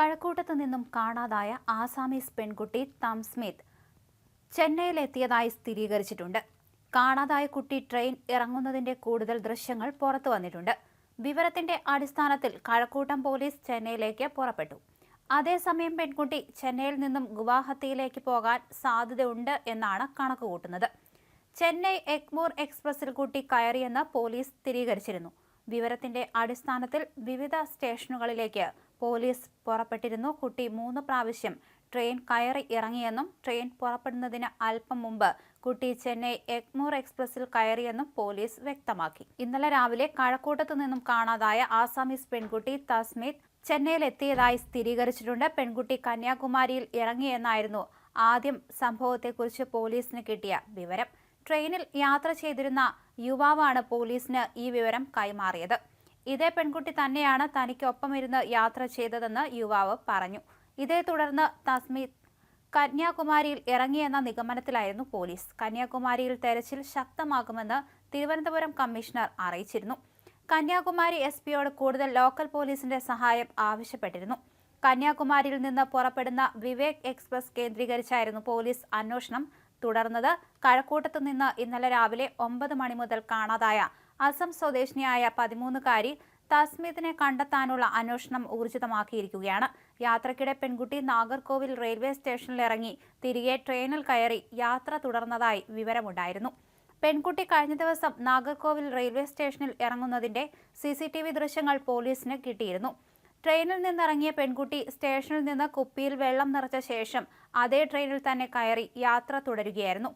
കഴക്കൂട്ടത്ത് നിന്നും കാണാതായ ആസാമീസ് പെൺകുട്ടി തംസ്മിത്ത് ചെന്നൈയിലെത്തിയതായി സ്ഥിരീകരിച്ചിട്ടുണ്ട്. കാണാതായ കുട്ടി ട്രെയിൻ ഇറങ്ങുന്നതിന്റെ കൂടുതൽ ദൃശ്യങ്ങൾ പുറത്തു വന്നിട്ടുണ്ട്. വിവരത്തിന്റെ അടിസ്ഥാനത്തിൽ കഴക്കൂട്ടം പോലീസ് ചെന്നൈയിലേക്ക് പുറപ്പെട്ടു. അതേസമയം പെൺകുട്ടി ചെന്നൈയിൽ നിന്നും ഗുവാഹത്തിയിലേക്ക് പോകാൻ സാധ്യതയുണ്ട് എന്നാണ് കണക്കുകൂട്ടുന്നത്. ചെന്നൈ എഗ്മൂർ എക്സ്പ്രസിൽ കുട്ടി കയറിയെന്ന് പോലീസ് സ്ഥിരീകരിച്ചിരുന്നു. വിവരത്തിന്റെ അടിസ്ഥാനത്തിൽ വിവിധ സ്റ്റേഷനുകളിലേക്ക് പോലീസ് പുറപ്പെട്ടിരുന്നു. കുട്ടി മൂന്ന് പ്രാവശ്യം ട്രെയിൻ കയറി ഇറങ്ങിയെന്നും ട്രെയിൻ പുറപ്പെടുന്നതിന് അല്പം മുമ്പ് കുട്ടി ചെന്നൈ എഗ്മൂർ എക്സ്പ്രസിൽ കയറിയെന്നും പോലീസ് വ്യക്തമാക്കി. ഇന്നലെ രാവിലെ കഴക്കൂട്ടത്തു നിന്നും കാണാതായ ആസാമീസ് പെൺകുട്ടി തസ്മിത് ചെന്നൈയിലെത്തിയതായി സ്ഥിരീകരിച്ചിട്ടുണ്ട്. പെൺകുട്ടി കന്യാകുമാരിയിൽ ഇറങ്ങിയെന്നായിരുന്നു ആദ്യം സംഭവത്തെക്കുറിച്ച് പോലീസിന് കിട്ടിയ വിവരം. ട്രെയിനിൽ യാത്ര ചെയ്തിരുന്ന യുവാവാണ് പോലീസിന് ഈ വിവരം കൈമാറിയത്. ഇതേ പെൺകുട്ടി തന്നെയാണ് തനിക്കൊപ്പമിരുന്ന് യാത്ര ചെയ്തതെന്ന് യുവാവ് പറഞ്ഞു. ഇതേ തുടർന്ന് തസ്മി കന്യാകുമാരിയിൽ ഇറങ്ങിയെന്ന നിഗമനത്തിലായിരുന്നു പോലീസ്. കന്യാകുമാരിയിൽ തെരച്ചിൽ ശക്തമാകുമെന്ന് തിരുവനന്തപുരം കമ്മീഷണർ അറിയിച്ചിരുന്നു. കന്യാകുമാരി എസ് പിയോട് കൂടുതൽ ലോക്കൽ പോലീസിന്റെ സഹായം ആവശ്യപ്പെട്ടിരുന്നു. കന്യാകുമാരിയിൽ നിന്ന് പുറപ്പെടുന്ന വിവേക് എക്സ്പ്രസ് കേന്ദ്രീകരിച്ചായിരുന്നു പോലീസ് അന്വേഷണം തുടർന്നത് കഴക്കൂട്ടത്തു നിന്ന് ഇന്നലെ രാവിലെ ഒമ്പത് മണി മുതൽ കാണാതായ അസം സ്വദേശിനിയായ പതിമൂന്നുകാരി തസ്മിതിനെ കണ്ടെത്താനുള്ള അന്വേഷണം ഊർജിതമാക്കിയിരിക്കുകയാണ്. യാത്രക്കിടെ പെൺകുട്ടി നാഗർകോവിൽ റെയിൽവേ സ്റ്റേഷനിൽ ഇറങ്ങി തിരികെ ട്രെയിനിൽ കയറി യാത്ര തുടർന്നതായി വിവരമുണ്ടായിരുന്നു. പെൺകുട്ടി കഴിഞ്ഞ ദിവസം നാഗർകോവിൽ റെയിൽവേ സ്റ്റേഷനിൽ ഇറങ്ങുന്നതിന്റെ സി ദൃശ്യങ്ങൾ പോലീസിന് കിട്ടിയിരുന്നു. ട്രെയിനിൽ നിന്നിറങ്ങിയ പെൺകുട്ടി സ്റ്റേഷനിൽ നിന്ന് കുപ്പിയിൽ വെള്ളം നിറച്ച ശേഷം അതേ ട്രെയിനിൽ തന്നെ കയറി യാത്ര തുടരുകയായിരുന്നു.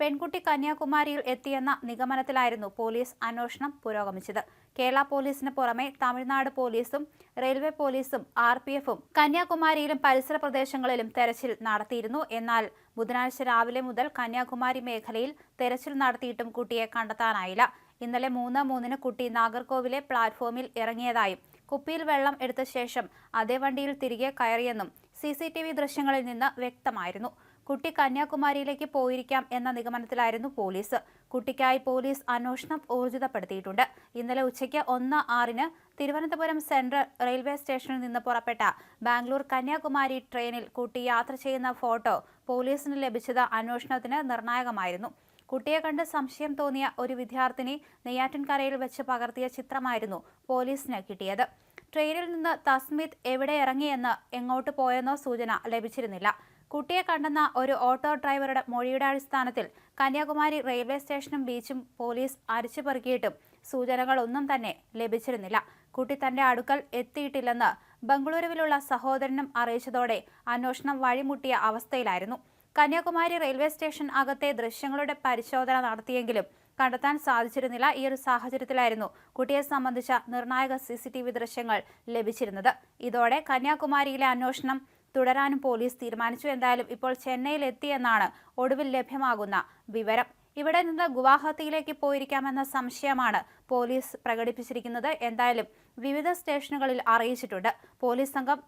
പെൺകുട്ടി കന്യാകുമാരിയിൽ എത്തിയെന്ന നിഗമനത്തിലായിരുന്നു പോലീസ് അന്വേഷണം പുരോഗമിച്ചത്. കേരള പോലീസിന് പുറമെ തമിഴ്നാട് പോലീസും റെയിൽവേ പോലീസും ആർ പി എഫും കന്യാകുമാരിയിലും പരിസര പ്രദേശങ്ങളിലും തെരച്ചിൽ നടത്തിയിരുന്നു. എന്നാൽ ബുധനാഴ്ച രാവിലെ മുതൽ കന്യാകുമാരി മേഖലയിൽ തെരച്ചിൽ നടത്തിയിട്ടും കുട്ടിയെ കണ്ടെത്താനായില്ല. ഇന്നലെ മൂന്ന് മൂന്നിന് കുട്ടി നാഗർകോവിലെ പ്ലാറ്റ്ഫോമിൽ ഇറങ്ങിയതായും കുപ്പിയിൽ വെള്ളം എടുത്ത ശേഷം അതേ വണ്ടിയിൽ തിരികെ കയറിയെന്നും സി സി ടി വി ദൃശ്യങ്ങളിൽ നിന്ന് വ്യക്തമായിരുന്നു. കുട്ടി കന്യാകുമാരിയിലേക്ക് പോയിരിക്കാം എന്ന നിഗമനത്തിലായിരുന്നു പോലീസ്. കുട്ടിക്കായി പോലീസ് അന്വേഷണം ഊർജിതപ്പെടുത്തിയിട്ടുണ്ട്. ഇന്നലെ ഉച്ചയ്ക്ക് ഒന്ന് ആറിന് തിരുവനന്തപുരം സെൻട്രൽ റെയിൽവേ സ്റ്റേഷനിൽ നിന്ന് പുറപ്പെട്ട ബാംഗ്ലൂർ കന്യാകുമാരി ട്രെയിനിൽ കുട്ടി യാത്ര ചെയ്യുന്ന ഫോട്ടോ പോലീസിന് ലഭിച്ചത് അന്വേഷണത്തിന് നിർണായകമായിരുന്നു. കുട്ടിയെ കണ്ട് സംശയം തോന്നിയ ഒരു വിദ്യാർത്ഥിനി നെയ്യാറ്റിൻകരയിൽ വെച്ച് പകർത്തിയ ചിത്രമായിരുന്നു പോലീസിന് കിട്ടിയത്. ട്രെയിനിൽ നിന്ന് തസ്മിത് എവിടെ ഇറങ്ങിയെന്ന് എങ്ങോട്ട് പോയെന്നോ സൂചന ലഭിച്ചിരുന്നില്ല. കുട്ടിയെ കണ്ടെന്ന ഒരു ഓട്ടോ ഡ്രൈവറുടെ മൊഴിയുടെ അടിസ്ഥാനത്തിൽ കന്യാകുമാരി റെയിൽവേ സ്റ്റേഷനും ബീച്ചും പോലീസ് അരിച്ചുപെറുക്കിയിട്ടും സൂചനകളൊന്നും തന്നെ ലഭിച്ചിരുന്നില്ല. കുട്ടി തന്റെ അടുക്കൽ എത്തിയിട്ടില്ലെന്ന് ബംഗളൂരുവിലുള്ള സഹോദരനും അറിയിച്ചതോടെ അന്വേഷണം വഴിമുട്ടിയ അവസ്ഥയിലായിരുന്നു. കന്യാകുമാരി റെയിൽവേ സ്റ്റേഷൻ അകത്തെ ദൃശ്യങ്ങളുടെ പരിശോധന നടത്തിയെങ്കിലും കണ്ടെത്താൻ സാധിച്ചിരുന്നില്ല ഈ ഒരു സാഹചര്യത്തിലായിരുന്നു കുട്ടിയെ സംബന്ധിച്ച നിർണായക സി സി ടി വി ദൃശ്യങ്ങൾ ലഭിച്ചിരുന്നത്. ഇതോടെ കന്യാകുമാരിയിലെ അന്വേഷണം തുടരാനും പോലീസ് തീരുമാനിച്ചു. എന്തായാലും ഇപ്പോൾ ചെന്നൈയിൽ എത്തിയെന്നാണ് ഒടുവിൽ ലഭ്യമാകുന്ന വിവരം. ഇവിടെ നിന്ന് ഗുവാഹത്തിയിലേക്ക് പോയിരിക്കാമെന്ന സംശയമാണ് പോലീസ് പ്രകടിപ്പിച്ചിരിക്കുന്നത്. എന്തായാലും വിവിധ സ്റ്റേഷനുകളിൽ അറിയിച്ചിട്ടുണ്ട്. പോലീസ് സംഘം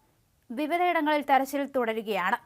വിവിധയിടങ്ങളിൽ തെരച്ചിൽ തുടരുകയാണ്.